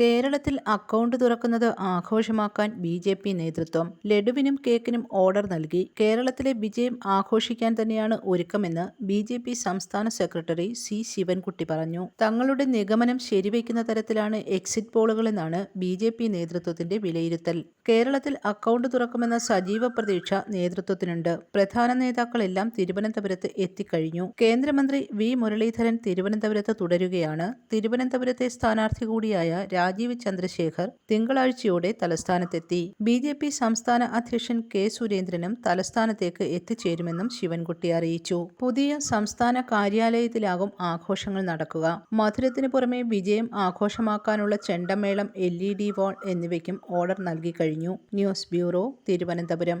കേരളത്തിൽ അക്കൗണ്ട് തുറക്കുന്നത് ആഘോഷമാക്കാൻ ബി ജെ പി നേതൃത്വം. ലഡുവിനും കേക്കിനും ഓർഡർ നൽകി കേരളത്തിലെ വിജയം ആഘോഷിക്കാൻ തന്നെയാണ് ഒരുക്കമെന്ന് ബി ജെ പി സംസ്ഥാന സെക്രട്ടറി സി ശിവൻകുട്ടി പറഞ്ഞു. തങ്ങളുടെ നിഗമനം ശരിവയ്ക്കുന്ന തരത്തിലാണ് എക്സിറ്റ് പോളുകളെന്നാണ് ബി ജെ പി നേതൃത്വത്തിന്റെ വിലയിരുത്തൽ. കേരളത്തിൽ അക്കൗണ്ട് തുറക്കുമെന്ന സജീവ പ്രതീക്ഷ നേതൃത്വത്തിനുണ്ട്. പ്രധാന നേതാക്കളെല്ലാം തിരുവനന്തപുരത്ത് എത്തിക്കഴിഞ്ഞു. കേന്ദ്രമന്ത്രി വി മുരളീധരൻ തിരുവനന്തപുരത്ത് തുടരുകയാണ്. തിരുവനന്തപുരത്തെ സ്ഥാനാർത്ഥി കൂടിയായ രാജീവ് ചന്ദ്രശേഖർ തിങ്കളാഴ്ചയോടെ തലസ്ഥാനത്തെത്തി. ബി ജെ പി സംസ്ഥാന അധ്യക്ഷൻ കെ സുരേന്ദ്രനും തലസ്ഥാനത്തേക്ക് എത്തിച്ചേരുമെന്നും ശിവൻകുട്ടി അറിയിച്ചു. പുതിയ സംസ്ഥാന കാര്യാലയത്തിലാകും ആഘോഷങ്ങൾ നടക്കുക. മധുരത്തിന് പുറമെ വിജയം ആഘോഷമാക്കാനുള്ള ചെണ്ടമേളം എൽ ഇ ഡി വാൾ എന്നിവയ്ക്കും ഓർഡർ നൽകി കഴിഞ്ഞു. News bureau Thiruvananthapuram.